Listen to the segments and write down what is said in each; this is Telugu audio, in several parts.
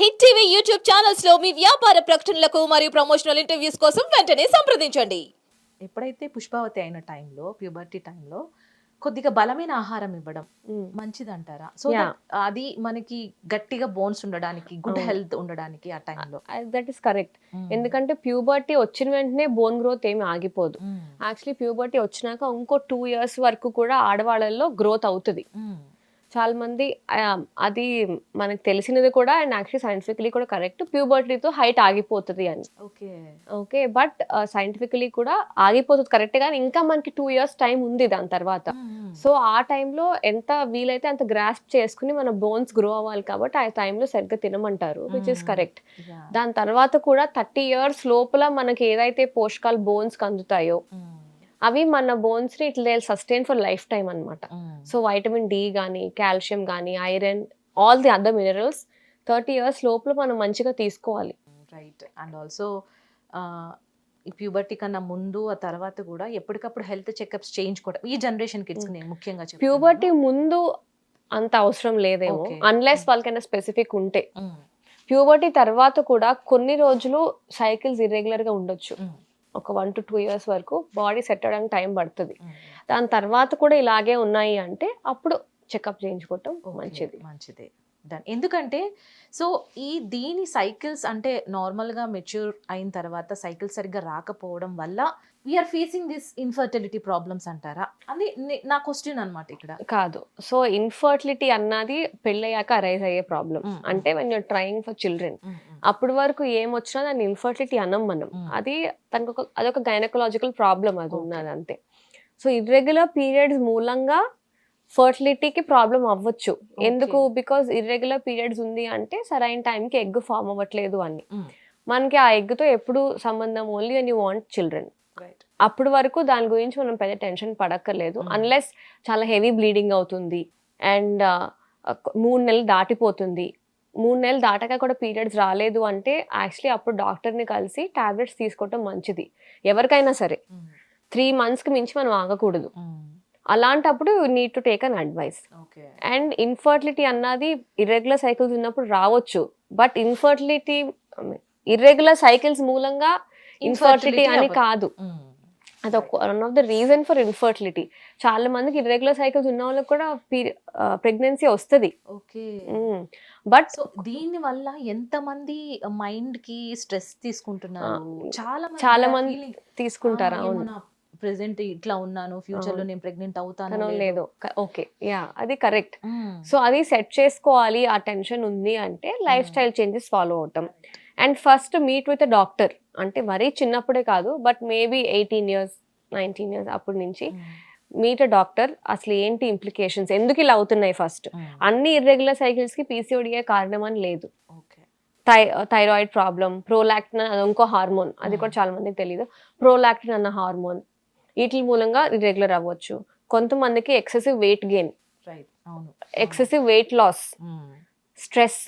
హిట్ టీవీ యూట్యూబ్ ఛానల్స్లో మీ వ్యాపార ప్రకటనలకు మరియు ప్రమోషనల్ ఇంటర్వ్యూస్ కోసం వెంటనే సంప్రదించండి. ఎప్పుడైతే పుష్పావతి అయిన టైంలో ప్యూబర్టీ టైంలో కొద్దిగా బలమైన ఆహారం ఇవ్వడం మంచిది అంటారా సో Yeah. అది మనకి గట్టిగా బోన్స్ ఉండడానికి గుడ్ అవును. హెల్త్ ఉండడానికి ఆ టైంలో. దట్ ఈస్ కరెక్ట్ ఎందుకంటే ప్యూబర్టీ వచ్చిన వెంటనే బోన్ గ్రోత్ ఏమి ఆగిపోదు. యాక్చువల్లీ ప్యూబర్టీ వచ్చినాక ఇంకో టూ ఇయర్స్ వరకు కూడా ఆడవాళ్ళల్లో గ్రోత్ అవుతుంది. చాలా మంది ఆ, అది మనకు తెలిసినది కూడా అండ్ యాక్చువల్లీ సైంటిఫికలీ కూడా కరెక్ట్. ప్యూబర్టీతో హైట్ ఆగిపోతుంది అని. ఓకే. ఓకే బట్ సైంటిఫికలీ కూడా ఆగిపోతుంది కరెక్ట్ కానీ ఇంకా మనకి టూ ఇయర్స్ టైం ఉంది దాని తర్వాత. సో ఆ టైంలో ఎంత వీలైతే అంత గ్రాస్ప్ చేసుకుని మన బోన్స్ గ్రో అవ్వాలి కాబట్టి ఆ టైంలో సరిగ్గా తినమంటారు విచ్ ఇస్. కరెక్ట్. దాని తర్వాత కూడా థర్టీ ఇయర్స్ లోపల మనకి ఏదైతే పోషకాలు బోన్స్ అందుతాయో అవి మన బోన్స్ని ఇట్లా సస్టైన్ ఫర్ లైఫ్ టైం అన్నమాట సో వైటమిన్ డి కానీ కాల్షియం కానీ iron all the other minerals thirty years లోపల మనం మంచిగా తీసుకోవాలి. రైట్ అండ్ ఆల్సో ప్యూబర్టీ కన్నా ముందు ఆ తర్వాత కూడా ఎప్పటికప్పుడు హెల్త్ చెకప్స్ చేయించుకోవడం ఈ జనరేషన్ కిడ్స్ నేను ముఖ్యంగా. ప్యూబర్టీ ముందు అంత అవసరం లేదేమో. అన్లెస్ వాళ్ళకైనా స్పెసిఫిక్ ఉంటే. ప్యూబర్టీ తర్వాత కూడా కొన్ని రోజులు సైకిల్స్ ఇర్రెగ్యులర్గా ఉండొచ్చు. ఒక వన్ టు టూ ఇయర్స్ వరకు బాడీ సెట్ అవడానికి టైం పడుతుంది. దాని తర్వాత కూడా ఇలాగే ఉన్నాయి అంటే అప్పుడు చెకప్ చేయించుకోవటం మంచిది. మంచిదే. డన్ ఎందుకంటే సో ఈ దీని సైకిల్స్ అంటే నార్మల్గా మెచ్యూర్ అయిన తర్వాత సైకిల్ సరిగ్గా రాకపోవడం వల్ల we're facing this infertility problems అంటారా? అని నే- క్వశ్చన్ అన్నమాట ఇక్కడ. కాదు. సో ఇన్ఫర్టిలిటీ అన్నది పెళ్ళయ్యాక అరైజ్ అయ్యే ప్రాబ్లం Mm. అంటే when you're trying for children అప్పటి వరకు ఏం వచ్చినా దాన్ని ఇన్ఫర్టిలిటీ అనం మనం. అది తనకు ఒక- అదొక గైనకలాజికల్ ప్రాబ్లం అది. ఉన్నది అంతే సో ఇర్రెగ్యులర్ పీరియడ్స్ మూలంగా ఫర్టిలిటీకి ప్రాబ్లం అవ్వచ్చు. ఎందుకు? బికాజ్ ఇర్రెగ్యులర్ పీరియడ్స్ ఉంది అంటే సరైన టైంకి ఎగ్ ఫామ్ అవ్వట్లేదు అని. Mm. మనకి ఆ ఎగ్తో ఎప్పుడు సంబంధం only you want children right అప్పటి వరకు దాని గురించి మనం పెద్ద టెన్షన్ పడక్కర్లేదు. అన్లెస్ చాలా హెవీ బ్లీడింగ్ అవుతుంది. అండ్ మూడు నెలలు దాటిపోతుంది. మూడు నెలలు దాటాక కూడా పీరియడ్స్ రాలేదు అంటే యాక్చువల్లీ అప్పుడు డాక్టర్ని కలిసి టాబ్లెట్స్ తీసుకోవటం మంచిది. ఎవరికైనా సరే. త్రీ మంత్స్కి మించి మనం ఆగకూడదు. అలాంటప్పుడు you need to take an advice okay. And infertility అన్నది ఇర్రెగ్యులర్ సైకిల్స్ ఉన్నప్పుడు రావచ్చు. బట్ ఇన్ఫర్టిలిటీ ఇర్రెగ్యులర్ సైకిల్స్ మూలంగా ఇన్ఫర్టిలిటీ అని కాదు. అది ఒక one of the reason for infertility చాలా మందికి ఇర్రెగ్యులర్ సైకిల్స్ ఉన్న వాళ్ళకి కూడా ప్రెగ్నెన్సీ వస్తుంది. ఓకే. బట్ దీని వల్ల ఎంత మంది మైండ్కి స్ట్రెస్ తీసుకుంటున్నారు? చాలా మంది చాలా మంది తీసుకుంటారా "ఆ, ఏమో అవును ప్రెసెంట్ ఇట్లా ఉన్నాను ఫ్యూచర్లో. నేను ప్రెగ్నెంట్ అవుతాను తనో లేదు ఓకే యా అది కరెక్ట్. సో అది సెట్ చేసుకోవాలి ఆ టెన్షన్ ఉంది అంటే లైఫ్. స్టైల్ చేంజెస్ ఫాలో అవటం and first meet with doctor అంటే మరీ చిన్నప్పుడే కాదు but maybe eighteen years nineteen years అప్పటి నుంచి. మీట్ డాక్టర్ అసలు ఏంటి ఇంప్లికేషన్స్ ఎందుకు ఇలా అవుతున్నాయి ఫస్ట్. అన్ని ఇర్రెగ్యులర్ సైకిల్స్కి పీసీఓడియే కారణం అని లేదు. థై థైరాయిడ్ ప్రాబ్లం ప్రోలాక్టిన్ అది ఇంకో హార్మోన్ అది కూడా. చాలా మందికి తెలియదు ప్రోలాక్టిన్ అన్న హార్మోన్ వీటి మూలంగా ఇర్రెగ్యులర్ అవ్వచ్చు. కొంతమందికి excessive weight gain excessive weight loss. Stress.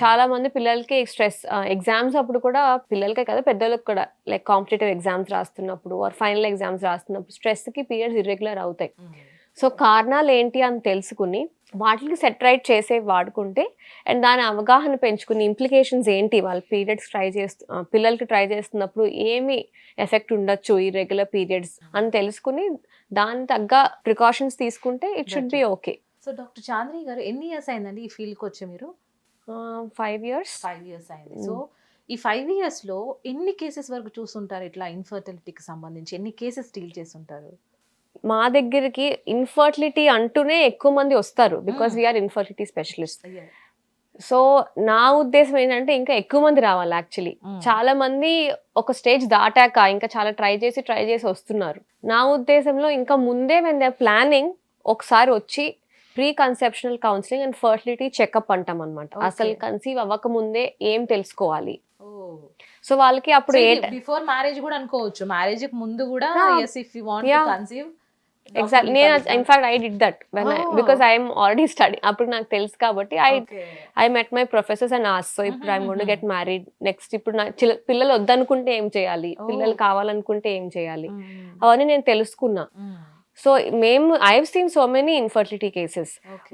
చాలా మంది పిల్లలకి స్ట్రెస్ ఎగ్జామ్స్ అప్పుడు కూడా పిల్లలకే కదా పెద్దలకు కూడా లైక్ కాంపిటేటివ్ ఎగ్జామ్స్ రాస్తున్నప్పుడు ఆర్ ఫైనల్ ఎగ్జామ్స్ రాస్తున్నప్పుడు స్ట్రెస్కి పీరియడ్స్ ఇర్రెగ్యులర్ అవుతాయి. Mm. సో కారణాలు ఏంటి అని తెలుసుకుని వాటికి సెట్ రైట్ చేసే వాడుకుంటే అండ్ దాని అవగాహన పెంచుకుని ఇంప్లికేషన్స్ ఏంటి? వాళ్ళ పీరియడ్స్ ట్రై చేస్తూ పిల్లలకి ట్రై చేస్తున్నప్పుడు ఏమి ఎఫెక్ట్ ఉండొచ్చు ఈ రెగ్యులర్ పీరియడ్స్ అని తెలుసుకుని దాని తగ్గ ప్రికాషన్స్ తీసుకుంటే it should be okay so doctor Chandri garu ఎన్ని ఇయర్స్ అయిందండి ఈ ఫీల్డ్కి వచ్చి మీరు? ఫైవ్ ఇయర్స్ ఫైవ్ ఇయర్స్ అయింది. Mm. సో ఈ ఫైవ్ ఇయర్స్లో ఎన్ని కేసెస్ వరకు చూస్తుంటారు ఇట్లా ఇన్ఫర్టిలిటీకి సంబంధించి? ఎన్ని కేసెస్ డీల్ చేస్తుంటారు? మా దగ్గరికి ఇన్ఫర్టిలిటీ అంటూనే ఎక్కువ మంది వస్తారు because. We're infertility specialist so నా ఉద్దేశం ఏంటంటే ఇంకా ఎక్కువ మంది రావాలి యాక్చువల్లీ Mm. చాలా మంది ఒక స్టేజ్ దాటాక ఇంకా చాలా ట్రై చేసి ట్రై చేసి వస్తున్నారు నా ఉద్దేశంలో ఇంకా ముందే వెన్ దే ప్లానింగ్ ఒకసారి వచ్చి pre conceptional counselling and fertility checkup అంటాం అనమాట. అసలు కన్సీవ్ అవ్వక ముందే ఏం తెలుసుకోవాలి. సో వాళ్ళకి అప్పుడు బిఫోర్ మ్యారేజ్ కూడా అనుకోవచ్చు మ్యారేజ్ ముందు కూడా if you want. Conceive exact నేను in fact I did that when. Because I'm already study అప్పుడు నాకు తెలుసు కాబట్టి I I met my professors and as so ఇప్పుడు I'm gonna get married next ఇప్పుడు నా పిల్లలు వద్దనుకుంటే ఏం చేయాలి? Oh. పిల్లలు కావాలనుకుంటే ఏం చేయాలి? అవన్నీ నేను తెలుసుకున్నా. సో మేము I have seen so many infertility cases.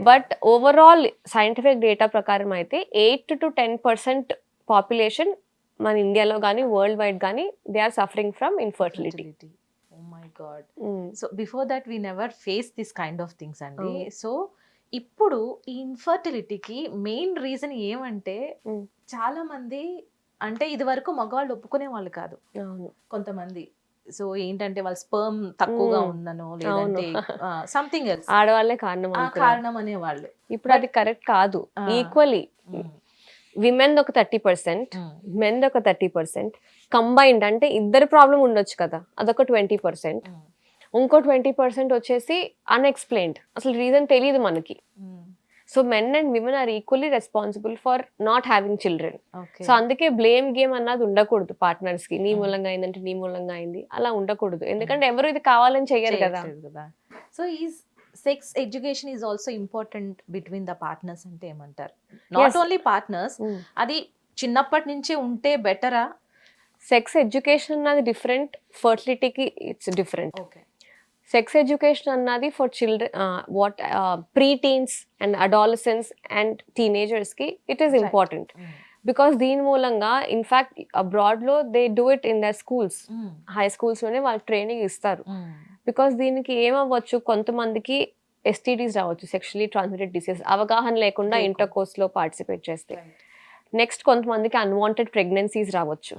But overall scientific data ప్రకారం అయితే eight to ten percent population మన ఇండియాలో కానీ వరల్డ్ వైడ్ కానీ they are suffering from infertility my god. So before that we never face this kind of things అండి. సో ఇప్పుడు ఈ ఇన్ఫర్టిలిటీకి మెయిన్ రీజన్ ఏమంటే Mm. చాలా మంది అంటే ఇది వరకు మగవాళ్ళు ఒప్పుకునే వాళ్ళు కాదు కొంతమంది సో ఏంటంటే వాళ్ళ స్పర్మ్ తక్కువగా Mm. ఉందనో లేదంటే సంథింగ్ ఎల్స్ ఆడవాళ్ళే కారణం. కారణం అనేవాళ్ళు ఇప్పుడు అది కరెక్ట్ కాదు. ఈక్వలీ విమెన్ ఒక థర్టీ పర్సెంట్ మెన్ ఒక థర్టీ పర్సెంట్. కంబైన్డ్ అంటే ఇద్దరు ప్రాబ్లం ఉండొచ్చు కదా అదొక ట్వంటీ పర్సెంట్. ఇంకో ట్వంటీ పర్సెంట్ వచ్చేసి అన్ఎక్స్ప్లెయిన్డ్ అసలు రీజన్ తెలియదు మనకి. So men and women are equally responsible for not having children so అందుకే బ్లేమ్ గేమ్ అన్నది ఉండకూడదు పార్ట్నర్స్కి. నీ. మూలంగా అయిందంటే నీ మూలంగా అయింది. అలా ఉండకూడదు. ఎందుకంటే ఎవరు ఇది కావాలని చెయ్యరు కదా. కదా. సో ఈ sex education is also important between the partners అంటే ఏమంటారు? నాట్. ఓన్లీ పార్ట్నర్స్ అది చిన్నప్పటి నుంచే ఉంటే బెటరా సెక్స్ ఎడ్యుకేషన్ అన్నది different ఫర్టిలిటీకి it's different okay sex education అన్నది for children what pre teens and adolescence and టీనేజర్స్కి it is. Important because దీని మూలంగా in fact అబ్రాడ్లో they do it in the schools high స్కూల్స్లోనే వాళ్ళు ట్రైనింగ్ ఇస్తారు. బికాస్ దీనికి ఏమవ్వచ్చు? కొంతమందికి ఎస్టీడీస్ రావచ్చు సెక్షువలీ ట్రాన్స్మిటెడ్ డిసీజ్ అవగాహన లేకుండా. ఇంటర్ కోర్స్లో పార్టిసిపేట్ చేస్తే. నెక్స్ట్ కొంతమందికి అన్వాంటెడ్ ప్రెగ్నెన్సీస్ రావచ్చు.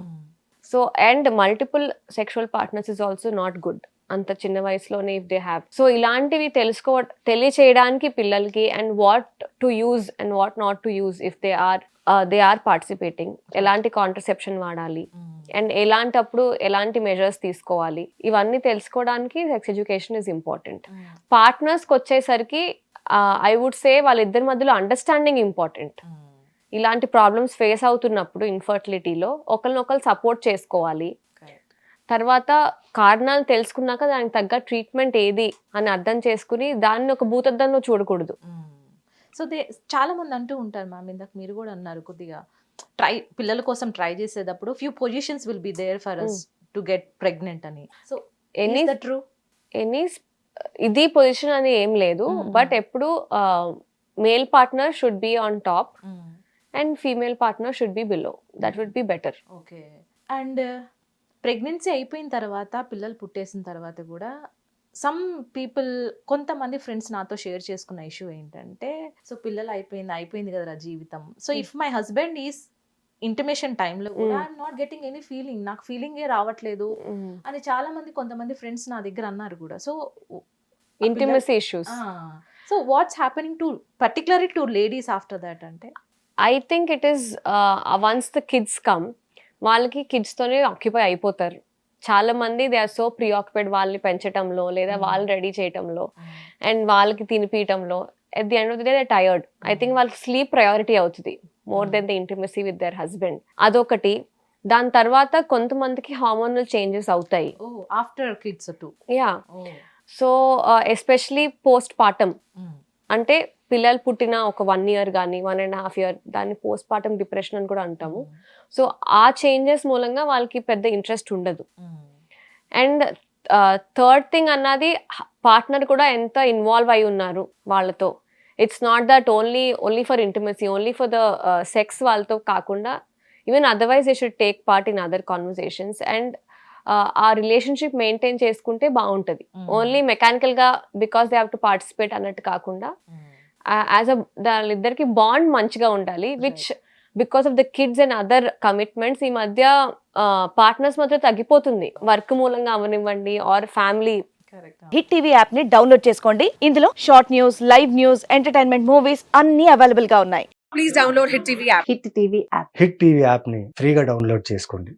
So and multiple sexual partners is also not good అంత చిన్న వయసులోనే ఇఫ్ దే హ్యావ్ సో ఇలాంటివి తెలుసుకో తెలియచేయడానికి పిల్లలకి and what to use and what not to use if they are they are participating ఎలాంటి కాంట్రసెప్షన్ వాడాలి? అండ్ ఎలాంటప్పుడు ఎలాంటి మెజర్స్ తీసుకోవాలి? ఇవన్నీ తెలుసుకోవడానికి సెక్స్ ఎడ్యుకేషన్ ఇస్ ఇంపార్టెంట్ పార్ట్నర్స్కి వచ్చేసరికి ఐ వుడ్ సే వాళ్ళిద్దరి మధ్యలో అండర్స్టాండింగ్ ఇంపార్టెంట్ ఇలాంటి ప్రాబ్లమ్స్ ఫేస్ అవుతున్నప్పుడు ఇన్ఫర్టిలిటీలో ఒకరినొకరు సపోర్ట్ చేసుకోవాలి. తర్వాత కారణాలు తెలుసుకున్నాక దానికి తగ్గ ట్రీట్మెంట్ ఏది అని అర్థం చేసుకుని దాన్ని ఒక భూతద్దంలో చూడకూడదు. సో దే చాలా మంది అంటూ ఉంటారు మ్యామ్ ఇందాక మీరు కూడా అన్నారు కొద్దిగా. ట్రై పిల్లల కోసం ట్రై చేసేటప్పుడు few positions will be there for us to get pregnant అని. సో ఎనీ ట్రూ ఎనీ ఇది పొజిషన్ అని ఏం లేదు. బట్ ఎప్పుడు male partner should be on top and female partner should be below that would be better okay and pregnancy అయిపోయిన తర్వాత పిల్లలు పుట్టేసిన తర్వాత కూడా సమ్ పీపుల్ కొంతమంది ఫ్రెండ్స్ నాతో షేర్ చేసుకున్న ఇష్యూ ఏంటంటే సో పిల్లలు అయిపోయింది అయిపోయింది కదరా జీవితం. So if my husband is intimation టైంలో కూడా. I'm not getting any feeling నాకు ఫీలింగే రావట్లేదు. అని చాలా మంది కొంతమంది ఫ్రెండ్స్ నా దగ్గర అన్నారు కూడా. So intimacy issues so what's happening to particularly to ladies after that అంటే? I think it is once the kids come వాళ్ళకి కిడ్స్తోనే ఆక్యుపై అయిపోతారు. చాలా మంది they are so preoccupied వాళ్ళని పెంచటంలో లేదా Mm. వాళ్ళు రెడీ చేయటంలో అండ్ వాళ్ళకి తినిపించటంలో at the end of the day they tired I think వాళ్ళకి స్లీప్ ప్రయారిటీ అవుతుంది more. Then the intimacy with their husband అదొకటి. దాని తర్వాత కొంతమందికి హార్మోనల్ చేంజెస్ అవుతాయి. After kids to yeah so especially postpartum అంటే పిల్లలు పుట్టిన ఒక వన్ ఇయర్ కానీ వన్ అండ్ హాఫ్ ఇయర్ దాన్ని పోస్ట్ పార్టమ్ డిప్రెషన్ అని కూడా అంటాము. సో ఆ చేంజెస్ మూలంగా వాళ్ళకి పెద్ద ఇంట్రెస్ట్ ఉండదు. అండ్ థర్డ్ థింగ్ అన్నది పార్ట్నర్ కూడా ఎంత ఇన్వాల్వ్ అయి ఉన్నారు వాళ్ళతో. It's not that only only for intimacy only for the sex వాళ్ళతో కాకుండా even otherwise they should take part in other conversations and ఆ రిలేషన్షిప్ మెయింటైన్ చేసుకుంటే బాగుంటుంది. Only మెకానికల్గా because they have to participate అన్నట్టు కాకుండా యాజ్ అ వాళ్ళిద్దరికి బాండ్ మంచిగా ఉండాలి which because of the kids and other commitments ఈ మధ్య పార్ట్నర్స్ మధ్య తగ్గిపోతుంది. వర్క్ మూలంగా అవనివ్వండి or family correct Hit TV యాప్ని డౌన్లోడ్ చేసుకోండి. ఇందులో short news live news entertainment movies అన్ని అవైలబుల్గా ఉన్నాయి. హిట్ టీవీ యాప్ని ఫ్రీగా డౌన్లోడ్ చేసుకోండి.